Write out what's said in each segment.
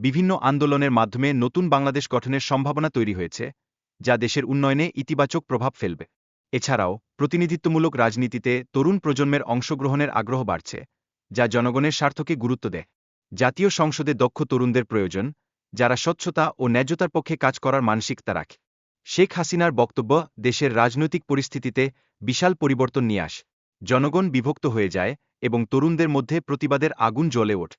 বিভিন্ন আন্দোলনের মাধ্যমে নতুন বাংলাদেশ গঠনের সম্ভাবনা তৈরি হয়েছে, যা দেশের উন্নয়নে ইতিবাচক প্রভাব ফেলবে। এছাড়াও, প্রতিনিধিত্বমূলক রাজনীতিতে তরুণ প্রজন্মের অংশগ্রহণের আগ্রহ বাড়ছে, যা জনগণের স্বার্থকে গুরুত্ব দেয়। জাতীয় সংসদে দক্ষ তরুণদের প্রয়োজন, যারা স্বচ্ছতা ও ন্যায্যতার পক্ষে কাজ করার মানসিকতা রাখে শেখ হাসিনার বক্তব্য, দেশের রাজনৈতিক পরিস্থিতিতে বিশাল পরিবর্তন নিয়ে আস। জনগণ বিভক্ত হয়ে যায় এবং তরুণদের মধ্যে প্রতিবাদের আগুন জ্বলে ওঠে।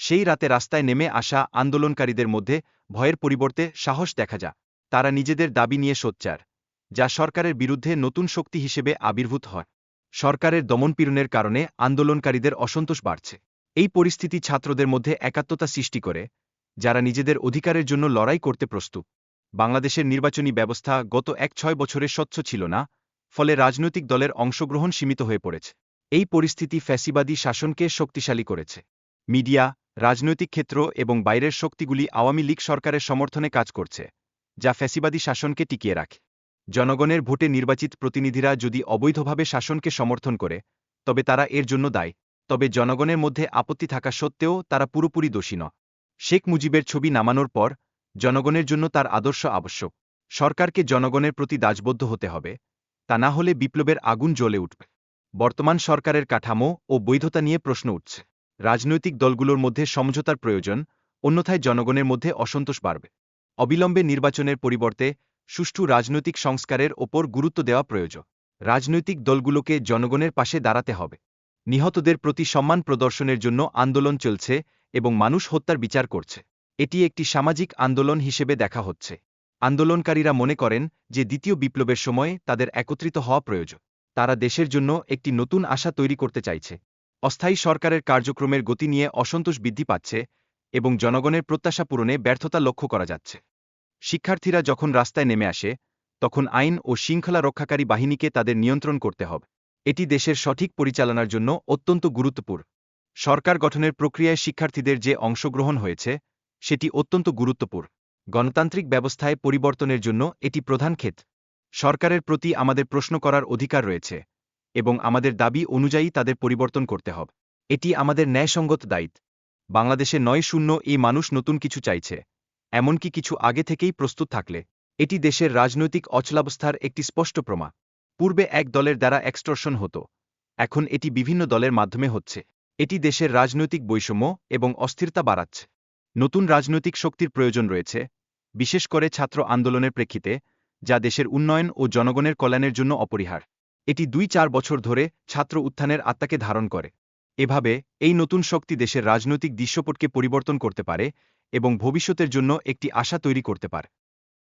সেই রাতে রাস্তায় নেমে আসা আন্দোলনকারীদের মধ্যে ভয়ের পরিবর্তে সাহস দেখা যায়। তারা নিজেদের দাবি নিয়ে সোচ্চার, যা সরকারের বিরুদ্ধে নতুন শক্তি হিসেবে আবির্ভূত হয়। সরকারের দমনপীড়নের কারণে আন্দোলনকারীদের অসন্তোষ বাড়ছে। এই পরিস্থিতি ছাত্রদের মধ্যে একাত্মতা সৃষ্টি করে, যারা নিজেদের অধিকারের জন্য লড়াই করতে প্রস্তুত। বাংলাদেশের নির্বাচনী ব্যবস্থা গত এক ছয় বছরে স্বচ্ছ ছিল না, ফলে রাজনৈতিক দলের অংশগ্রহণ সীমিত হয়ে পড়েছে। এই পরিস্থিতি ফ্যাসিবাদী শাসনকে শক্তিশালী করেছে। মিডিয়া রাজনৈতিক ক্ষেত্র এবং বাইরের শক্তিগুলি আওয়ামী লীগ সরকারের সমর্থনে কাজ করছে, যা ফ্যাসিবাদী শাসনকে টিকিয়ে রাখে। জনগণের ভোটে নির্বাচিত প্রতিনিধিরা যদি অবৈধভাবে শাসনকে সমর্থন করে, তবে তারা এর জন্য দায়ী। তবে জনগণের মধ্যে আপত্তি থাকা সত্ত্বেও তারা পুরোপুরি দোষী ন শেখ মুজিবের ছবি নামানোর পর জনগণের জন্য তার আদর্শ আবশ্যক। সরকারকে জনগণের প্রতি দাসবদ্ধ হতে হবে, তা না হলে বিপ্লবের আগুন জ্বলে উঠবে। বর্তমান সরকারের কাঠামো ও বৈধতা নিয়ে প্রশ্ন উঠছে। রাজনৈতিক দলগুলোর মধ্যে সমঝোতার প্রয়োজন, অন্যথায় জনগণের মধ্যে অসন্তোষ বাড়বে। অবিলম্বে নির্বাচনের পরিবর্তে সুষ্ঠু রাজনৈতিক সংস্কারের ওপর গুরুত্ব দেওয়া প্রয়োজন। রাজনৈতিক দলগুলোকে জনগণের পাশে দাঁড়াতে হবে। নিহতদের প্রতি সম্মান প্রদর্শনের জন্য আন্দোলন চলছে এবং মানুষ হত্যার বিচার করছে। এটি একটি সামাজিক আন্দোলন হিসেবে দেখা হচ্ছে। আন্দোলনকারীরা মনে করেন যে দ্বিতীয় বিপ্লবের সময় তাদের একত্রিত হওয়া প্রয়োজন। তারা দেশের জন্য একটি নতুন আশা তৈরি করতে চাইছে। অস্থায়ী সরকারের কার্যক্রমের গতি নিয়ে অসন্তোষ বৃদ্ধি পাচ্ছে এবং জনগণের প্রত্যাশা পূরণে ব্যর্থতা লক্ষ্য করা যাচ্ছে। শিক্ষার্থীরা যখন রাস্তায় নেমে আসে, তখন আইন ও শৃঙ্খলা রক্ষাকারী বাহিনীকে তাদের নিয়ন্ত্রণ করতে হবে। এটি দেশের সঠিক পরিচালনার জন্য অত্যন্ত গুরুত্বপূর্ণ। সরকার গঠনের প্রক্রিয়ায় শিক্ষার্থীদের যে অংশগ্রহণ হয়েছে, সেটি অত্যন্ত গুরুত্বপূর্ণ। গণতান্ত্রিক ব্যবস্থায় পরিবর্তনের জন্য এটি প্রধান ক্ষেত্র। সরকারের প্রতি আমাদের প্রশ্ন করার অধিকার রয়েছে। এবং আমাদের দাবি অনুযায়ী তাদের পরিবর্তন করতে হবে। এটি আমাদের ন্যায়সঙ্গত দায়িত্ব। বাংলাদেশে নয় শূন্য এই মানুষ নতুন কিছু চাইছে, এমনকি কিছু আগে থেকেই প্রস্তুত থাকলে। এটি দেশের রাজনৈতিক অচলাবস্থার একটি স্পষ্ট প্রমাণ। পূর্বে এক দলের দ্বারা এক্সটর্শন হতো, এখন এটি বিভিন্ন দলের মাধ্যমে হচ্ছে। এটি দেশের রাজনৈতিক বৈষম্য এবং অস্থিরতা বাড়াচ্ছে। নতুন রাজনৈতিক শক্তির প্রয়োজন রয়েছে, বিশেষ করে ছাত্র আন্দোলনের প্রেক্ষিতে, যা দেশের উন্নয়ন ও জনগণের কল্যাণের জন্য অপরিহার এটি দুই চার বছর ধরে ছাত্র উত্থানের আত্মাকে ধারণ করে। এভাবে এই নতুন শক্তি দেশের রাজনৈতিক দৃশ্যপটকে পরিবর্তন করতে পারে এবং ভবিষ্যতের জন্য একটি আশা তৈরি করতে পারে।